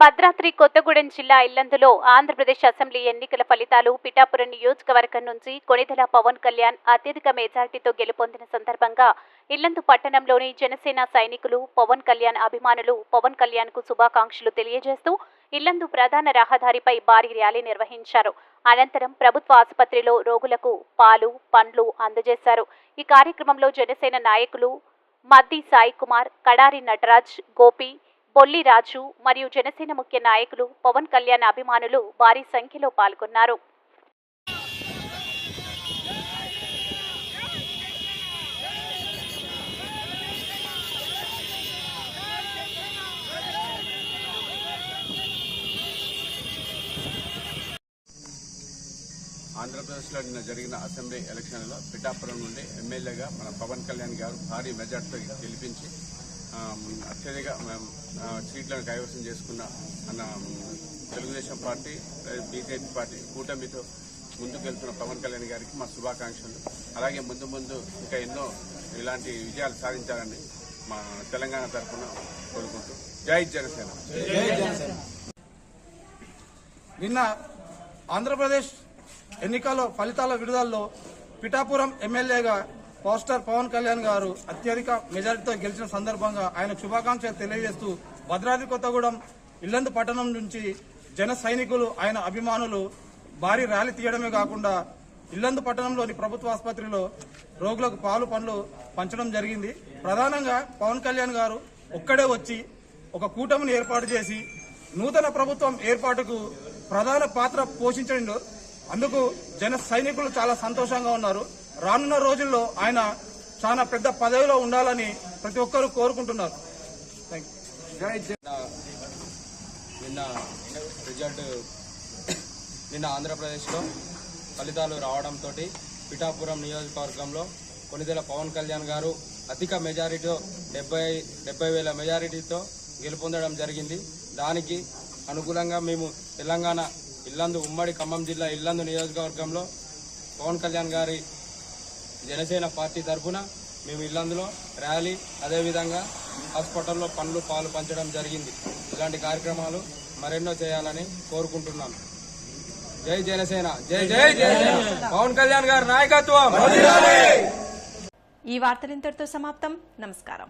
భద్రాద్రి కొత్తగూడెం జిల్లా ఇల్లందులో ఆంధ్రప్రదేశ్ అసెంబ్లీ ఎన్నికల ఫలితాలు పిఠాపురం నియోజకవర్గం నుంచి కొణిదెల పవన్ కళ్యాణ్ అత్యధిక మెజార్టీతో గెలుపొందిన సందర్భంగా ఇల్లందు పట్టణంలోని జనసేన సైనికులు పవన్ కళ్యాణ్ అభిమానులు పవన్ కళ్యాణ్కు శుభాకాంక్షలు తెలియజేస్తూ ఇల్లందు ప్రధాన రహదారిపై భారీ ర్యాలీ నిర్వహించారు. అనంతరం ప్రభుత్వ ఆసుపత్రిలో రోగులకు పాలు పండ్లు అందజేశారు. ఈ కార్యక్రమంలో జనసేన నాయకులు మద్ది సాయి కుమార్ కడారి నటరాజ్ గోపి పొల్లి రాజు మరియు జనసేన ముఖ్య నాయకులు పవన్ కళ్యాణ్ అభిమానులు భారీ సంఖ్యలో పాల్గొన్నారు. ఆంధ్రప్రదేశ్లో నిన్న జరిగిన అసెంబ్లీ ఎలక్షన్లో పిఠాపురం నుండి ఎమ్మెల్యేగా మన పవన్ కళ్యాణ్ గారు భారీ మెజార్టీతో గెలిపించి అత్యధిక సీట్లను కైవసం చేసుకున్న అన్న తెలుగుదేశం పార్టీ బీజేపీ పార్టీ కూటమితో ముందుకెళ్తున్న పవన్ కళ్యాణ్ గారికి మా శుభాకాంక్షలు. అలాగే ముందు ముందు ఇంకా ఎన్నో ఇలాంటి విజయాలు సాధించాలని మా తెలంగాణ తరఫున కోరుకుంటూ. జై జనసేన. నిన్న ఆంధ్రప్రదేశ్ ఎన్నికల ఫలితాల విడుదలలో పిఠాపురం ఎమ్మెల్యేగా పోస్టర్ పవన్ కళ్యాణ్ గారు అత్యధిక మెజారిటీతో గెలిచిన సందర్భంగా ఆయన శుభాకాంక్షలు తెలియజేస్తూ భద్రాద్రి కొత్తగూడెం ఇల్లందు పట్టణం నుంచి జన సైనికులు ఆయన అభిమానులు భారీ ర్యాలీ తీయడమే కాకుండా ఇల్లందు పట్టణంలోని ప్రభుత్వ ఆసుపత్రిలో రోగులకు పాలు పండ్లు పంచడం జరిగింది. ప్రధానంగా పవన్ కళ్యాణ్ గారు ఒక్కడే వచ్చి ఒక కూటమిని ఏర్పాటు చేసి నూతన ప్రభుత్వం ఏర్పాటుకు ప్రధాన పాత్ర పోషించండు. అందుకు జన సైనికులు చాలా సంతోషంగా ఉన్నారు. రానున్న రోజుల్లో ఆయన చాలా పెద్ద పదవిలో ఉండాలని ప్రతి ఒక్కరూ కోరుకుంటున్నారు. నిన్న రిజల్ట్ నిన్న ఆంధ్రప్రదేశ్లో ఫలితాలు రావడంతో పిఠాపురం నియోజకవర్గంలో కొనిదెల పవన్ కళ్యాణ్ గారు అధిక మెజారిటీతో డెబ్బై డెబ్బై వేల మెజారిటీతో గెలుపొందడం జరిగింది. దానికి అనుకూలంగా మేము తెలంగాణ ఇల్లందు ఉమ్మడి ఖమ్మం జిల్లా ఇల్లందు నియోజకవర్గంలో పవన్ కళ్యాణ్ గారి జనసేన పార్టీ తరఫున మేము ఇల్లందులో ర్యాలీ అదేవిధంగా హాస్పిటల్లో పండ్లు పాలు పంచడం జరిగింది. ఇలాంటి కార్యక్రమాలు మరెన్నో చేయాలని కోరుకుంటున్నాను జై జనసేన జై జై జనసేన పవన్ కళ్యాణ్ గారి నాయకత్వం. ఈ వార్తలు ఇంతటితో సమాప్తం. నమస్కారం.